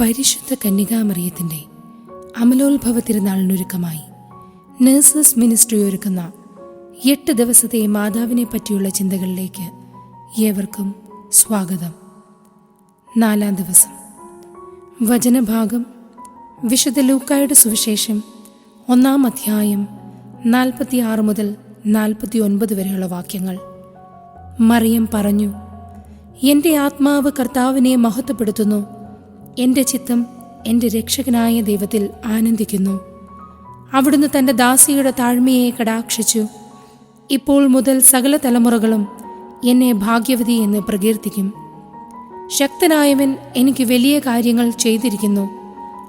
പരിശുദ്ധ കന്യകാമറിയത്തിന്റെ അമലോത്ഭവ തിരുനാളിനൊരുക്കമായി nurses ministry ഒരുക്കുന്ന എട്ട് ദിവസത്തെ മാതാവിനെ പറ്റിയുള്ള ചിന്തകളിലേക്ക് ഏവർക്കും സ്വാഗതം. നാലാം ദിവസം. വചനഭാഗം. വിശുദ്ധ ലൂക്കായുടെ സുവിശേഷം ഒന്നാം അധ്യായം നാൽപ്പത്തി ആറ് മുതൽ നാൽപ്പത്തി ഒൻപത് വരെയുള്ള വാക്യങ്ങൾ. മറിയം പറഞ്ഞു എന്റെ ആത്മാവ് കർത്താവിനെ മഹത്വപ്പെടുത്തുന്നു. എന്റെ ചിത്തം എന്റെ രക്ഷകനായ ദൈവത്തിൽ ആനന്ദിക്കുന്നു. അവിടുന്ന് തന്റെ ദാസിയുടെ താഴ്മയെ കടാക്ഷിച്ചു. ഇപ്പോൾ മുതൽ സകല തലമുറകളും എന്നെ ഭാഗ്യവതി എന്ന് പ്രകീർത്തിക്കും. ശക്തനായവൻ എനിക്ക് വലിയ കാര്യങ്ങൾ ചെയ്തിരിക്കുന്നു.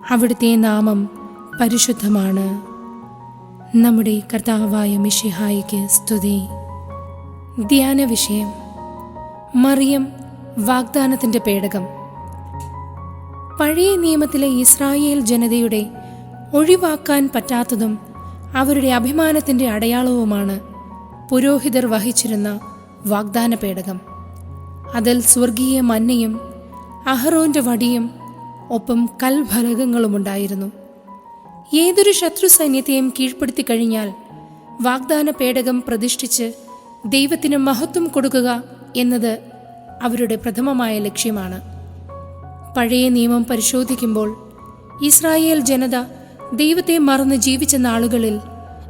അവിടുത്തെ നാമം പരിശുദ്ധമാണ്. നമ്മുടെ കർത്താവായ മിഷിഹായിക്ക് സ്തുതി. ധ്യാന വിഷയം മറിയം വാഗ്ദാനത്തിന്റെ പേടകം. പഴയ നിയമത്തിലെ ഇസ്രായേൽ ജനതയുടെ ഒഴിവാക്കാൻ പറ്റാത്തതും അവരുടെ അഭിമാനത്തിന്റെ അടയാളവുമാണ് പുരോഹിതർ വഹിച്ചിരുന്ന വാഗ്ദാന പേടകം. അതിൽ സ്വർഗീയ മന്നയും അഹറോന്റെ വടിയും ഒപ്പം കൽഫലകങ്ങളുമുണ്ടായിരുന്നു. ഏതൊരു ശത്രു സൈന്യത്തെയും കീഴ്പ്പെടുത്തി കഴിഞ്ഞാൽ വാഗ്ദാന പേടകം പ്രതിഷ്ഠിച്ച് ദൈവത്തിന് മഹത്വം കൊടുക്കുക എന്നത് അവരുടെ പ്രഥമമായ ലക്ഷ്യമാണ്. പഴയ നിയമം പരിശോധിക്കുമ്പോൾ ഇസ്രായേൽ ജനത ദൈവത്തെ മറന്ന് ജീവിച്ച നാളുകളിൽ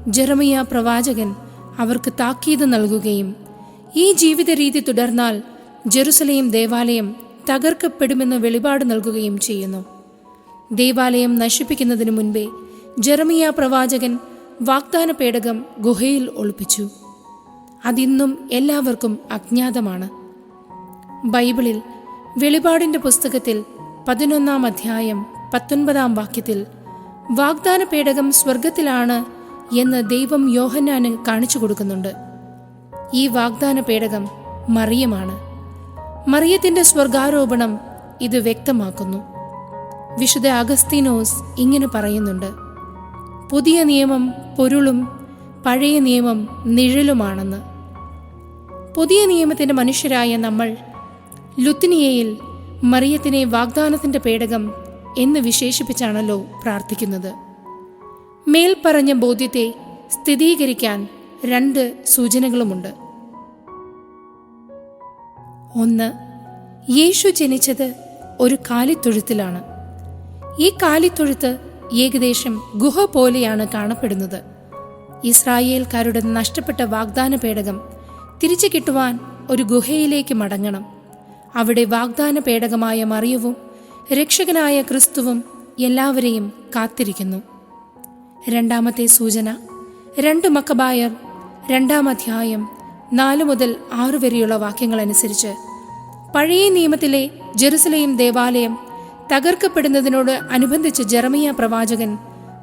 ജെറമിയ പ്രവാചകൻ അവർക്ക് താക്കീത് നൽകുകയും ഈ ജീവിത രീതി തുടർന്നാൽ ജെറുസലേം ദേവാലയം തകർക്കപ്പെടുമെന്ന് വെളിപാട് നൽകുകയും ചെയ്യുന്നു. ദേവാലയം നശിപ്പിക്കുന്നതിനു മുൻപേ ജെറമിയ പ്രവാചകൻ വാഗ്ദാന പേടകം ഗുഹയിൽ ഒളിപ്പിച്ചു. അതിന്നും എല്ലാവർക്കും അജ്ഞാതമാണ്. ബൈബിളിൽ വെളിപാടിന്റെ പുസ്തകത്തിൽ പതിനൊന്നാം അധ്യായം പത്തൊൻപതാം വാക്യത്തിൽ വാഗ്ദാന പേടകം സ്വർഗത്തിലാണ് എന്ന് ദൈവം യോഹന്നാന് കാണിച്ചു കൊടുക്കുന്നുണ്ട്. ഈ വാഗ്ദാന പേടകം മറിയമാണ്. മറിയത്തിന്റെ സ്വർഗാരോപണം ഇത് വ്യക്തമാക്കുന്നു. വിശുദ്ധ അഗസ്തീനോസ് ഇങ്ങനെ പറയുന്നുണ്ട് പുതിയ നിയമം പൊരുളും പഴയ നിയമം നിഴലുമാണെന്ന്. പുതിയ നിയമത്തിന്റെ മനുഷ്യരായ നമ്മൾ ലുത്തിനിയയിൽ മറിയത്തിനെ വാഗ്ദാനത്തിന്റെ പേടകം എന്ന് വിശേഷിപ്പിച്ചാണല്ലോ പ്രാർത്ഥിക്കുന്നത്. മേൽപ്പറഞ്ഞ ബോധ്യത്തെ സ്ഥിരീകരിക്കാൻ രണ്ട് സൂചനകളുമുണ്ട്. ഒന്ന് യേശു ജനിച്ചത് ഒരു കാലിത്തൊഴുത്തിലാണ്. ഈ കാലിത്തൊഴുത്ത് ഏകദേശം ഗുഹ പോലെയാണ് കാണപ്പെടുന്നത്. ഇസ്രായേൽക്കാരുടെ നഷ്ടപ്പെട്ട വാഗ്ദാന പേടകം തിരിച്ചു കിട്ടുവാൻ ഒരു ഗുഹയിലേക്ക് മടങ്ങണം. അവിടെ വാഗ്ദാന പേടകമായ മറിയവും രക്ഷകനായ ക്രിസ്തുവും എല്ലാവരെയും കാത്തിരിക്കുന്നു. രണ്ടാമത്തെ സൂചന രണ്ട് മക്കബായർ രണ്ടാം അധ്യായം നാല് മുതൽ ആറു വരെയുള്ള വാക്യങ്ങളനുസരിച്ച് പഴയ നിയമത്തിലെ ജെറുസലേം ദേവാലയം തകർക്കപ്പെടുന്നതിനോട് അനുബന്ധിച്ച് ജെറമിയ പ്രവാചകൻ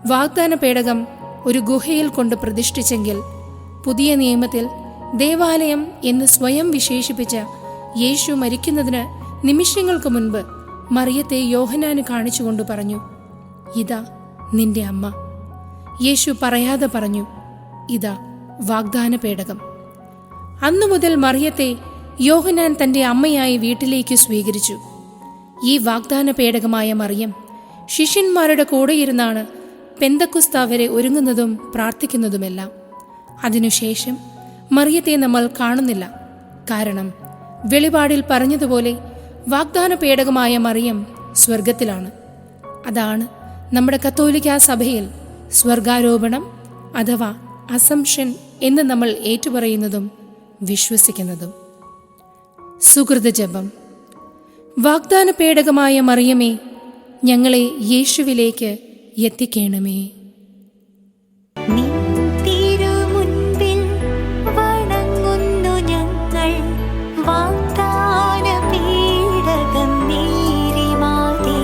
വാഗ്ദാന പേടകം ഒരു ഗുഹയിൽ കൊണ്ട് പ്രതിഷ്ഠിച്ചെങ്കിൽ പുതിയ നിയമത്തിൽ ദേവാലയം എന്ന് സ്വയം വിശേഷിപ്പിച്ച യേശു മരിക്കുന്നതിന് നിമിഷങ്ങൾക്ക് മുൻപ് മറിയത്തെ യോഹനാന് കാണിച്ചുകൊണ്ട് പറഞ്ഞു ഇതാ നിന്റെ അമ്മ. യേശു പറയാതെ പറഞ്ഞു ഇതാ വാഗ്ദാന പേടകം. അന്നു മുതൽ മറിയത്തെ യോഹനാൻ തന്റെ അമ്മയായി വീട്ടിലേക്ക് സ്വീകരിച്ചു. ഈ വാഗ്ദാന പേടകമായ മറിയം ശിഷ്യന്മാരുടെ കൂടെയിരുന്നാണ് പെന്തക്കുസ്ത വരെ ഒരുങ്ങുന്നതും പ്രാർത്ഥിക്കുന്നതുമെല്ലാം. അതിനുശേഷം മറിയത്തെ നമ്മൾ കാണുന്നില്ല. കാരണം വെളിപാടിൽ പറഞ്ഞതുപോലെ വാഗ്ദാന പേടകമായ മറിയം സ്വർഗത്തിലാണ് അതാണ് നമ്മുടെ കത്തോലിക്ക സഭയിൽ സ്വർഗാരോപണം അഥവാ അസംഷൻ എന്ന് നമ്മൾ ഏറ്റുപറയുന്നതും വിശ്വസിക്കുന്നതും. സുഹൃതജപം. വാഗ്ദാന പേടകമായ മറിയമേ ഞങ്ങളെ യേശുവിലേക്ക് എത്തിക്കണമേ.